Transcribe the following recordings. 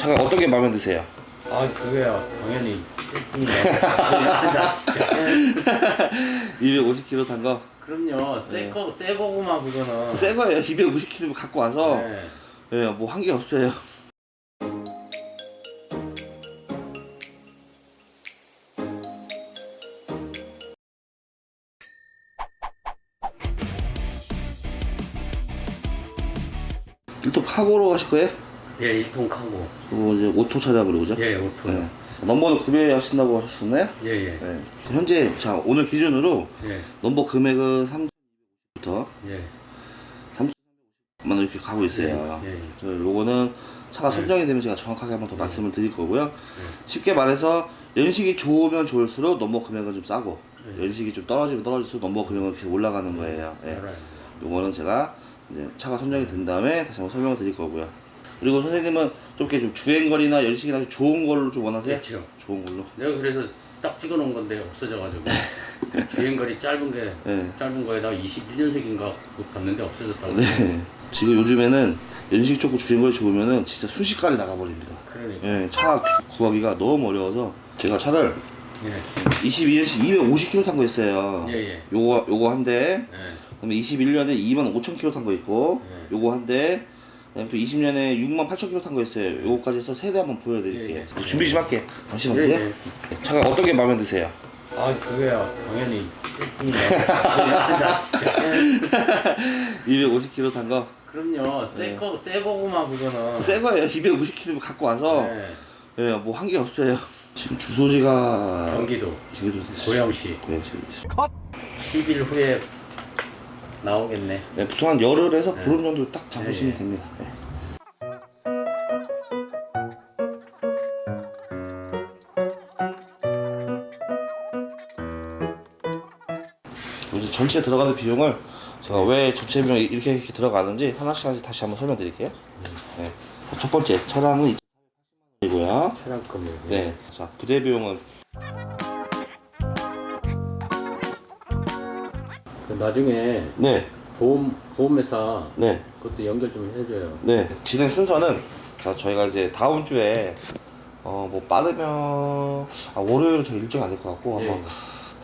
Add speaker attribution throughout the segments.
Speaker 1: 차가 어떤 게 마음에 드세요?
Speaker 2: 아 그거야 당연히 아니다 진짜
Speaker 1: 250km 탄 거?
Speaker 2: 그럼요 새거 새 거구만 그거는
Speaker 1: 새 거예요. 250km 갖고 와서
Speaker 2: 네.
Speaker 1: 예, 뭐 한 게 없어요. 일단 카고로 하실 거예요?
Speaker 2: 예 1통 카고
Speaker 1: 그리고 이제 오토 차량으로 그죠?
Speaker 2: 예 오토
Speaker 1: 네. 넘버는 구매하신다고 하셨었나요?
Speaker 2: 예 예
Speaker 1: 네. 현재 자 오늘 기준으로
Speaker 2: 예
Speaker 1: 넘버 금액은 3부터
Speaker 2: 예.
Speaker 1: 만 이렇게 가고 있어요.
Speaker 2: 예, 예.
Speaker 1: 저 요거는 차가
Speaker 2: 네.
Speaker 1: 선정이 되면 제가 정확하게 한번 더 말씀을 드릴 거고요. 쉽게 말해서 연식이 좋으면 좋을수록 넘버 금액은 좀 싸고
Speaker 2: 네.
Speaker 1: 연식이 좀 떨어지면 떨어질수록 넘버 금액은 계속 올라가는 거예요. 예.
Speaker 2: 알아요.
Speaker 1: 요거는 제가 이제 차가 선정이 된 다음에 다시 한번 설명을 드릴 거고요. 그리고 선생님은 좀 이렇게 좀 주행거리나 연식이나 좀 좋은 걸로 좀 원하세요?
Speaker 2: 그렇죠.
Speaker 1: 좋은 걸로.
Speaker 2: 내가 그래서 딱 찍어놓은 건데 없어져가지고 주행거리 짧은 게
Speaker 1: 네.
Speaker 2: 짧은 거에다가 21년생인가 그거 봤는데 없어졌다고
Speaker 1: 네. 지금 요즘에는 연식 좋고 주행거리 좋으면은 진짜 순식간에 나가버립니다.
Speaker 2: 그러니까
Speaker 1: 예, 차 구하기가 너무 어려워서 제가 차를
Speaker 2: 예.
Speaker 1: 22년씩 250km 탄 거 있어요.
Speaker 2: 예, 예.
Speaker 1: 요거 요거 한 대.
Speaker 2: 예.
Speaker 1: 그다음에 21년에 2만 5천 km 탄 거 있고
Speaker 2: 네.
Speaker 1: 요거 한 대. 그다음에 또 20년에 6만 8천 km 탄거 있어요. 요거까지 해서 세 대 한번 보여드릴게요.
Speaker 2: 예, 예.
Speaker 1: 준비 좀 할게. 잠시만
Speaker 2: 예. 예.
Speaker 1: 차가 어떤 게 마음에 드세요?
Speaker 2: 아 그거야 당연히 아니다 진짜
Speaker 1: 250km 탄 거.
Speaker 2: 그럼요
Speaker 1: 네.
Speaker 2: 새거 새 거구만 그거는
Speaker 1: 새 거예요. 250km 갖고 와서
Speaker 2: 네.
Speaker 1: 예, 뭐 한 게 없어요. 지금 주소지가
Speaker 2: 경기도
Speaker 1: 여기도
Speaker 2: 고양시
Speaker 1: 고양시.
Speaker 2: 10일 후에 나오겠네
Speaker 1: 네, 보통 한 열흘에서
Speaker 2: 네.
Speaker 1: 보름 정도 딱 잡으시면
Speaker 2: 네.
Speaker 1: 됩니다. 네. 이제 전체 들어가는 비용을 제가 왜 전체 비용이 이렇게, 이렇게 들어가는지 하나씩 하나씩 다시 한번 설명드릴게요. 네. 첫 번째 차량은 2,000원이고요.
Speaker 2: 차량 금액
Speaker 1: 네. 자 부대 비용은
Speaker 2: 나중에
Speaker 1: 네,
Speaker 2: 보험 보험회사
Speaker 1: 네.
Speaker 2: 그것도 연결 좀 해줘요
Speaker 1: 네 진행 순서는 자 저희가 이제 다음 주에 어 뭐 빠르면 아 월요일은 저 일정이 안될것 같고
Speaker 2: 예.
Speaker 1: 아마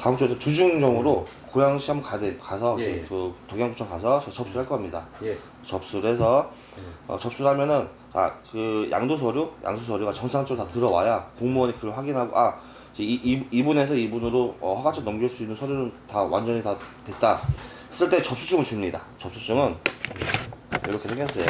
Speaker 1: 다음 주에 주중정으로 고양시 한번 가야 돼 가서
Speaker 2: 예.
Speaker 1: 이제 그 동양구청 가서 저 접수를 할 겁니다.
Speaker 2: 예
Speaker 1: 접수를 해서
Speaker 2: 예.
Speaker 1: 어, 접수를 하면은 자그 양도 서류, 양수 서류가 정상적으로 다 들어와야 공무원이 그걸 확인하고 아 이, 이, 이분에서 이분으로 어, 허가증 넘길 수 있는 서류는 다 완전히 다 됐다 했을 때 접수증을 줍니다. 접수증은 이렇게 생겼어요.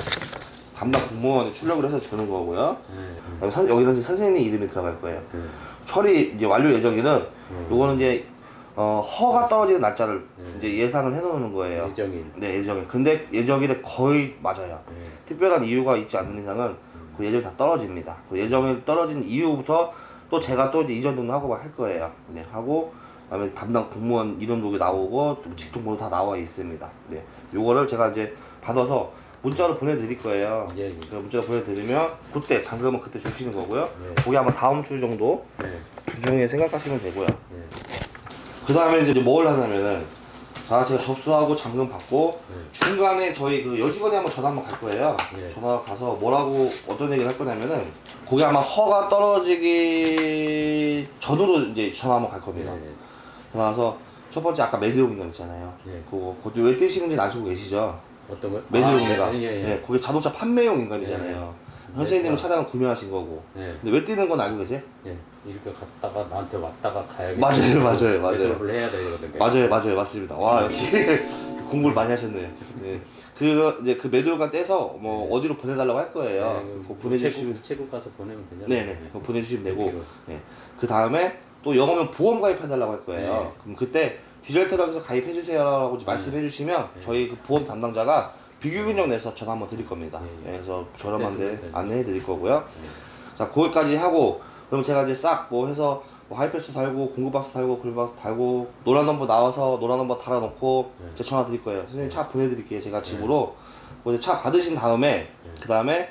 Speaker 1: 담당 공무원이 출력을 해서 주는 거고요.
Speaker 2: 예.
Speaker 1: 그다음에 선- 여기는 이제 선생님 이름이 들어갈 거예요.
Speaker 2: 예.
Speaker 1: 처리 이제 완료 예정일은
Speaker 2: 음.
Speaker 1: 요거는 이제 어, 허가 떨어지는 날짜를
Speaker 2: 음.
Speaker 1: 이제 예상을 해놓는 거예요.
Speaker 2: 예정인
Speaker 1: 네 예정일. 근데 예정일에 거의 맞아요.
Speaker 2: 예.
Speaker 1: 특별한 이유가 있지 않는 이상은 그 예정이 다 떨어집니다. 그 예정일 떨어진 이후부터 또 제가 또 이제 이전 등록하고 할 거예요. 네 하고 그다음에 담당 공무원 이름도 나오고 또 직통번호 다 나와 있습니다. 네 요거를 제가 이제 받아서 문자로 보내드릴 거예요.
Speaker 2: 예, 예.
Speaker 1: 그 문자 보내드리면 그때 잔금은 그때 주시는 거고요.
Speaker 2: 네.
Speaker 1: 거기 아마 다음 주 정도
Speaker 2: 예.
Speaker 1: 주중에 생각하시면 되고요.
Speaker 2: 예.
Speaker 1: 그 다음에 이제 뭘 하냐면은 자 제가 접수하고 잔금 받고
Speaker 2: 네.
Speaker 1: 중간에 저희 그 여직원이 한번 전화 한번 갈 거예요.
Speaker 2: 예.
Speaker 1: 전화 가서 뭐라고 어떤 얘기를 할 거냐면은 거기 아마 허가 떨어지기 전으로 이제 전화 한번 갈 겁니다.
Speaker 2: 예.
Speaker 1: 전화 와서 첫 번째 아까 매드용인가 있잖아요.
Speaker 2: 예.
Speaker 1: 그거 그것도 왜 뜨시는지 아시고 계시죠?
Speaker 2: 어떤 거?
Speaker 1: 매드용인가.
Speaker 2: 아, 예, 예.
Speaker 1: 네, 그게 자동차 판매용 인감이잖아요.
Speaker 2: 예.
Speaker 1: 선생님은
Speaker 2: 예.
Speaker 1: 차량을 구매하신 거고.
Speaker 2: 예.
Speaker 1: 근데 왜 뛰는 건 알고 계세요?
Speaker 2: 예. 이렇게 갔다가 나한테 왔다가 가야겠다.
Speaker 1: 맞아요, 맞아요, 맞아요.
Speaker 2: 매도를 해야 되거든요.
Speaker 1: 맞아요, 맞아요, 맞습니다. 와 역시 공부를 많이 하셨네요. 네. 그 이제 그 매도가 떼서 뭐
Speaker 2: 네.
Speaker 1: 어디로 보내달라고 할 거예요.
Speaker 2: 네,
Speaker 1: 그거 보내주시면
Speaker 2: 체국, 가서 보내면 되잖아요.
Speaker 1: 네네, 그거 보내주시면 되고.
Speaker 2: 그리고,
Speaker 1: 네. 그 다음에 또 영어면 보험 가입해달라고 할 거예요.
Speaker 2: 네.
Speaker 1: 그럼 그때 디젤 트럭에서 가입해주세요라고 말씀해주시면
Speaker 2: 네.
Speaker 1: 저희 그 보험 담당자가 비교균형 내서 전화 한번 드릴 겁니다.
Speaker 2: 네, 네.
Speaker 1: 네, 그래서 저렴한데
Speaker 2: 네.
Speaker 1: 안내해 드릴 거고요.
Speaker 2: 네.
Speaker 1: 자, 거기까지 하고 그럼 제가 이제 싹 뭐 해서 뭐 하이패스 달고 공구박스 달고 글박스 달고 노란 넘버 나와서 노란 넘버 달아놓고
Speaker 2: 네.
Speaker 1: 제 전화 드릴 거예요. 선생님 차 보내드릴게요. 제가 집으로 뭐 이제 차 받으신 다음에 그 다음에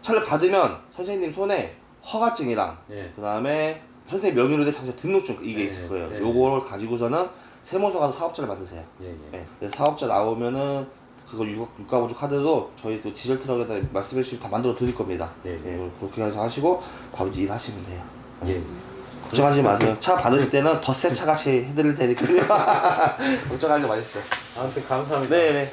Speaker 1: 차를 받으면 선생님 손에 허가증이랑
Speaker 2: 예.
Speaker 1: 그 다음에 선생님 명의로 된 자동차 등록증 이게
Speaker 2: 네,
Speaker 1: 있을 거예요.
Speaker 2: 네.
Speaker 1: 요걸 가지고서는 세무서 가서 사업자를 만드세요.
Speaker 2: 예. 예.
Speaker 1: 네. 그래서 사업자 나오면은 그거 유- 유가보조 카드도 저희 또 디젤 트럭에다 말씀해 주시면 다 만들어 드릴 겁니다.
Speaker 2: 네.
Speaker 1: 예, 그렇게 해서 하시고 바로 이제 일하시면 돼요.
Speaker 2: 예.
Speaker 1: 걱정하지 마세요. 차 받으실 때는 더 새 차 같이 해드릴 테니까요. 걱정하지 마십시오.
Speaker 2: 아무튼 감사합니다.
Speaker 1: 네네.